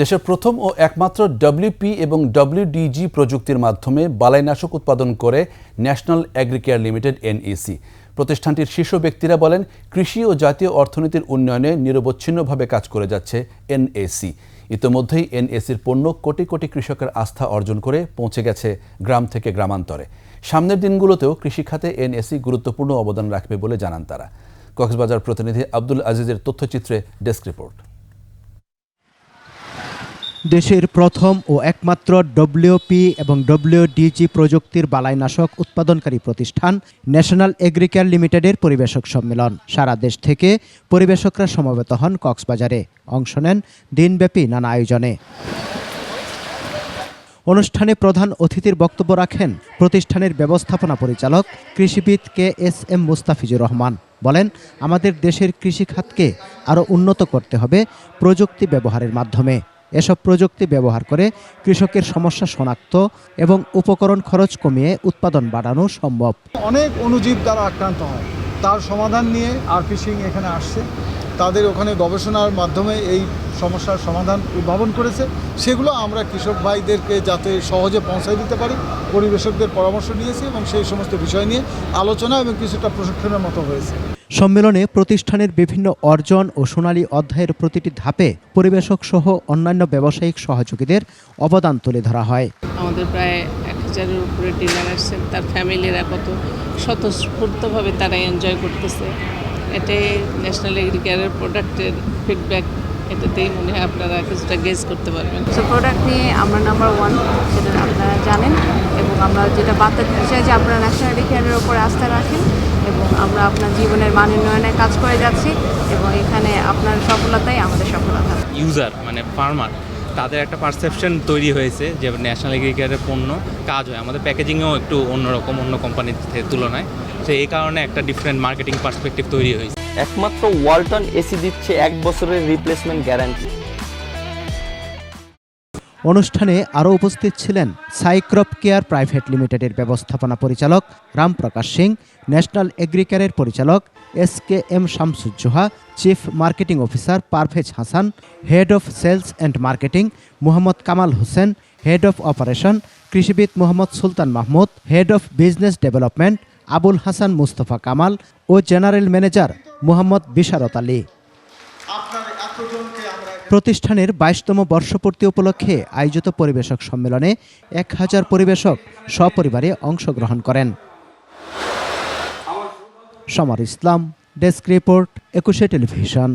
দেশের প্রথম ও একমাত্র ডব্লিউপি এবং ডব্লিউডিজি প্রযুক্তির মাধ্যমে বালাইনাশক উৎপাদন করে ন্যাশনাল এগ্রিকেয়ার লিমিটেড এনইসি প্রতিষ্ঠানটির শীর্ষ ব্যক্তিরা বলেন, কৃষি ও জাতীয় অর্থনীতির উন্নয়নে নিরবচ্ছিন্নভাবে কাজ করে যাচ্ছে এনএসি ইতোমধ্যেই এনএসির পণ্য কোটি কোটি কৃষকের আস্থা অর্জন করে পৌঁছে গেছে গ্রাম থেকে গ্রামান্তরে। সামনের দিনগুলোতেও কৃষিখাতে এনএসি গুরুত্বপূর্ণ অবদান রাখবে বলে জানান তারা। কক্সবাজার প্রতিনিধি আব্দুল আজিজের তথ্যচিত্রে ডেস্ক রিপোর্ট। দেশের প্রথম ও একমাত্র ডব্লিউপি এবং ডব্লিউডিজি প্রযুক্তির বালাইনাশক উৎপাদনকারী প্রতিষ্ঠান ন্যাশনাল এগ্রিকেয়ার লিমিটেডের পরিবেশক সম্মেলন। সারা দেশ থেকে পরিবেশকরা সমবেত হন কক্সবাজারে। অংশ নেন দিনব্যাপী নানা আয়োজনে। অনুষ্ঠানে প্রধান অতিথির বক্তব্য রাখেন প্রতিষ্ঠানের ব্যবস্থাপনা পরিচালক কৃষিবিদ K S M Mustafizur Rahman. বলেন, আমাদের দেশের কৃষিখাতকে আরও উন্নত করতে হবে প্রযুক্তি ব্যবহারের মাধ্যমে। এসব প্রযুক্তি ব্যবহার করে কৃষকের সমস্যা শনাক্ত এবং উপকরণ খরচ কমিয়ে উৎপাদন বাড়ানো সম্ভব। অনেক অণুজীব দ্বারা আক্রান্ত হয়। তার সমাধান নিয়ে আর ফিশিং এখানে আসছে। তাদের ওখানে গবেষণার মাধ্যমে এই সমস্যার সমাধান উদ্ভাবন করেছে। সেগুলো আমরা কৃষক ভাইদেরকে যাতে সহজে পৌঁছায় দিতে পারি, পরিবেশকদের পরামর্শ নিয়েছি এবং সেই সমস্ত বিষয় নিয়ে আলোচনা এবং কিছুটা প্রশিক্ষণের মতো হয়েছে। সম্মেলনে প্রতিষ্ঠানের বিভিন্ন অর্জন ও সোনালী অধ্যায়ের প্রতিটি ধাপে পরিবেশক সহ অন্যান্য ব্যবসায়িক সহযোগীদের অবদান তুলে ধরা হয়। আমাদের প্রায় এক হাজারের উপরে ডিলার আসছেন তার ফ্যামিলিরা কত স্বতঃস্ফূর্তভাবে তারা এনজয় করতেছে। এটাই ন্যাশনাল এগ্রিকালচার প্রোডাক্টের ফিডব্যাক এটাতেই মনে হয় আপনারা কিছুটা গেজ করতে পারবেন। সো প্রোডাক্ট নিয়ে আমরা নাম্বার ওয়ান সেটা আপনারা জানেন এবং আমরা যেটা বার্তা দিতে চাই যে আপনারা ন্যাশনাল এডিকেয়ারের ওপরে আস্থা রাখেন। এবং আমরা আপনার জীবনের মান উন্নয়নে কাজ করে যাচ্ছি এবং এখানে আপনার সফলতাই আমাদের সফলতা। ইউজার মানে ফার্মার তাদের একটা পারসেপশন তৈরি হয়েছে যে ন্যাশনাল এগ্রিকালচারের পণ্য কাজ হয়। আমাদের প্যাকেজিংয়েও একটু অন্যরকম অন্য কোম্পানির তুলনায়। তো এই কারণে একটা ডিফারেন্ট মার্কেটিং পার্সপেক্টিভ তৈরি হয়েছে। একমাত্র ওয়ালটন এসি দিচ্ছে এক বছরের রিপ্লেসমেন্ট গ্যারান্টি অনুষ্ঠানে আরও উপস্থিত ছিলেন সাইক্রপ কেয়ার প্রাইভেট লিমিটেডের ব্যবস্থাপনা পরিচালক রামপ্রকাশ সিং, ন্যাশনাল এগ্রিকারের পরিচালক S K M Shamsuzzoha, chief marketing officer Parvez Hasan, head of sales and marketing Mohammad Kamal Hossain, head of operation কৃষিবিদ Mohammad Sultan Mahmud, head of business development Abul Hasan Mustafa Kamal O general manager Mohammad Bisharat Ali. প্রতিষ্ঠানের বাইশতম বর্ষপূর্তি উপলক্ষে আয়োজিত পরিবেশক সম্মেলনে এক হাজার পরিবেশক সপরিবারে অংশগ্রহণ করেন। Samar Islam, desk report, Ekushey television.